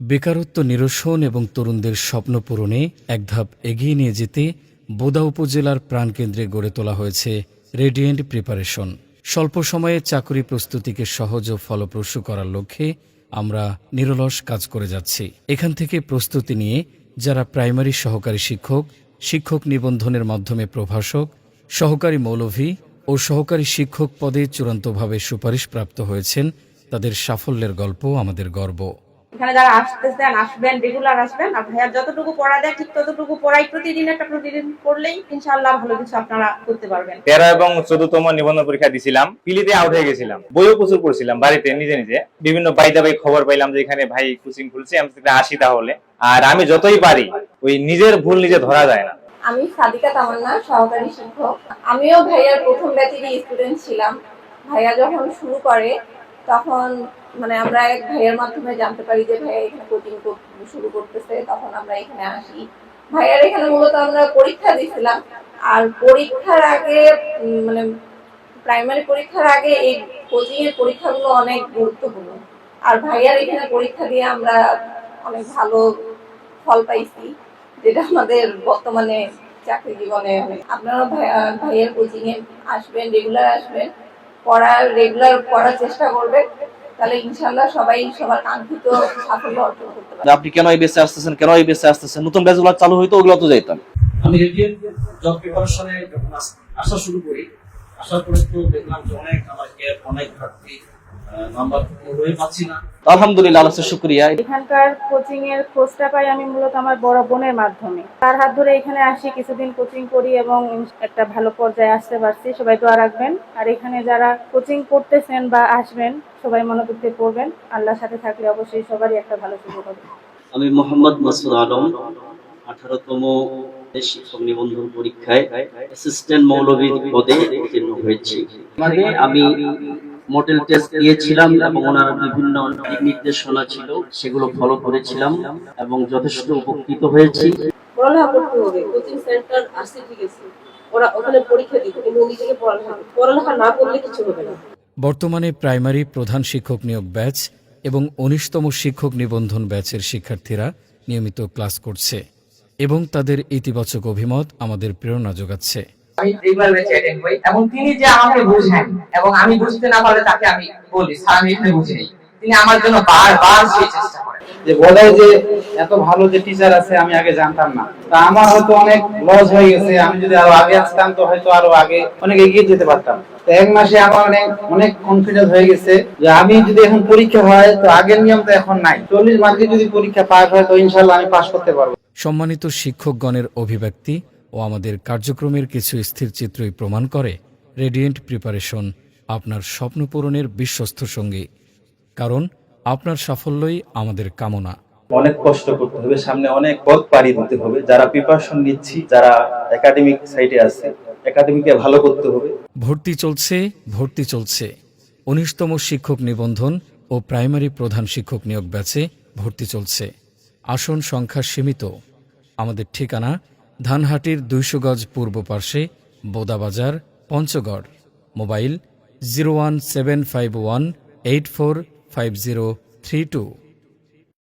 বেকারত্ব নিরসন এবং তরুণদের স্বপ্ন পূরণে এক ধাপ এগিয়ে নিয়ে যেতে বোদা উপজেলার প্রাণকেন্দ্রে গড়ে তোলা হয়েছে রেডিয়েন্ট প্রিপারেশন। স্বল্প সময়ে চাকরি প্রস্তুতিকে সহজ ও ফলপ্রসূ করার লক্ষ্যে আমরা নিরলস কাজ করে যাচ্ছি। এখান থেকে প্রস্তুতি নিয়ে যারা প্রাইমারি সহকারী শিক্ষক শিক্ষক নিবন্ধনের মাধ্যমে প্রভাষক, সহকারী মৌলভী ও সহকারী শিক্ষক পদে চূড়ান্তভাবে সুপারিশপ্রাপ্ত হয়েছেন, তাদের সাফল্যের গল্প আমাদের গর্ব। এখানে যারা আসতেছেন আসবেন রেগুলার আসবেন আর ভাইয়ার যতটুকু পড়া দেয় ঠিক ততটুকু পড়াই প্রতিদিন একটা প্রতিদিন পড়লেই ইনশাআল্লাহ ভালো কিছু আপনারা করতে পারবেন। তেরো এবং চোদ্দতম নিবন্ধন পরীক্ষা দিছিলাম। পিলিতে আউট হয়ে গেছিলাম। বইও প্রচুর পড়ছিলাম বাড়িতে নিজে নিজে। বিভিন্ন বাইদা বাই খবর পাইলাম যে এখানে ভাই কোচিং খুলছে আমি সেখানে আসি তাহলে। আর আমি যতই পারি ওই নিজের ভুল নিজে ধরা যায় না। আমি সাদিকা তামান্না সহকারী শিক্ষক। আমিও ভাইয়ার প্রথম ব্যাচেরই স্টুডেন্ট ছিলাম। ভাইয়া যখন শুরু করে তখন মানে আমরা এক ভাইয়ের মাধ্যমে জানতে পারি যে ভাইয়া এখানে কোচিং শুরু করতেছে, তখন আমরা এখানে আসি। ভাইয়ার এখানে মূলত আমরা পরীক্ষা দিয়েছিলাম আর পরীক্ষার আগে মানে প্রাইমারি পরীক্ষার আগে এই কোচিং এর পরীক্ষাগুলো অনেক গুরুত্বপূর্ণ। আর ভাইয়ার এখানে পরীক্ষা দিয়ে আমরা অনেক ভালো ফল পাইছি, যেটা আমাদের বর্তমানে চাকরি জীবনে আপনারা ভাইয়ের কোচিং এ আসবেন রেগুলার আসবেন। পড়ার রেগুলার পড়ার চেষ্টা করবেন তাহলে ইনশাল্লাহ সবাই সবার কাঙ্ক্ষিত সাফল্য অর্জন করতে পারবে। আপনি কেন এই বেসে আসতেছেন কেন এই বেসে আসতেছেন? নতুন ব্যাচগুলো চালু হইতো ওগুলো তো যাইতাম। আমি রেডিয়েন্ট জব প্রিপারেশনে যখন আসা শুরু করি আসার পরে তো দেখলাম যে অনেক আমার গ্যাপ অনেক ঘাটতি নাম্বার পাচ্ছি না। আলহামদুলিল্লাহ আল্লাহ শুক্রিয়া। এখানকার কোচিং এর খোঁজটা পাই আমি মূলত আমার বড় বোনের মাধ্যমে। তার হাত ধরে এখানে আসি কিছুদিন কোচিং করি এবং একটা ভালো পর্যায়ে আসতে পারছি। সবাই দোয়া রাখবেন। আর এখানে যারা কোচিং করতেছেন বা আসবেন সবাই মনোযোগ দিয়ে পড়বেন। আল্লাহর সাথে থাকলে অবশ্যই সবারই একটা ভালো সুযোগ হবে আমি মোহাম্মদ মাসুদ আলম আঠারোতম শিক্ষক নিবন্ধন পরীক্ষায় অ্যাসিস্ট্যান্ট মৌলবী পদে উত্তীর্ণ হয়েছি। মানে আমি মডেল টেস্ট দিয়েছিলাম এবং ওনার বিভিন্ন দিক নির্দেশনা ছিল সেগুলো ফলো করেছিলাম এবং যথেষ্ট উপকৃত হয়েছি। পড়ালেখা করতে হবে কোচিং সেন্টার আসছে ঠিক আছে ওরা ওখানে পরীক্ষা দিত কিন্তু নিজেকে পড়ালেখা পড়ালেখা না করলে কিছু হবে না। বর্তমানে প্রাইমারি প্রধান শিক্ষক নিয়োগ ব্যাচ এবং উনিশতম শিক্ষক নিবন্ধন ব্যাচের শিক্ষার্থীরা নিয়মিত ক্লাস করছে এবং তাদের ইতিবাচক অভিমত আমাদের প্রেরণা যোগাচ্ছে। রেগুলার অ্যাটেন্ড করি। এবং তিনি যে আমাকে বোঝেন এবং আমি বুঝতে না পারলে তাকে আমি বলি স্যার আমি এখানে বুঝি নাই। তিনি আমার জন্য বারবার সেই চেষ্টা করেন। যে বলে যে এত ভালো যে টিচার আছে আমি আগে জানতাম না। তা আমার হয়তো অনেক লস হয়ে গেছে আমি যদি আরও আগে আসতাম তো হয়তো আরও আগে অনেক এগিয়ে যেতে পারতাম। তো এক মাসে আমার অনেক অনেক কনফিডেন্স হয়ে গেছে যে আমি যদি এখন পরীক্ষা হয় তো আগের নিয়ম তো এখন নাই। চল্লিশ মার্কে যদি পরীক্ষা পাস হয় তো ইনশাল্লাহ আমি পাস করতে পারব। সম্মানিত শিক্ষকগণের অভিব্যক্তি ও আমাদের কার্যক্রমের কিছু স্থির চিত্রই প্রমাণ করে রেডিয়েন্ট প্রিপারেশন আপনার স্বপ্ন পূরণের বিশ্বস্ত সঙ্গী। কারণ আপনার সাফল্যই আমাদের কামনা। অনেক কষ্ট করতে হবে সামনে অনেক পথ পাড়ি দিতে হবে। যারা প্রিপারেশন নিচ্ছি যারা একাডেমিক সাইডে আছে একাডেমিকে ভালো করতে হবে। ভর্তি চলছে ভর্তি চলছে। উনিশতম শিক্ষক নিবন্ধন ও প্রাইমারি প্রধান শিক্ষক নিয়োগ ব্যাচে ভর্তি চলছে। আসন সংখ্যা সীমিত। আমাদের ঠিকানা ধানহাটির দুইশো গজ পূর্ব পার্শ্বে Bodabazar, Panchagarh. Mobile zero one seven five one eight four five zero three two.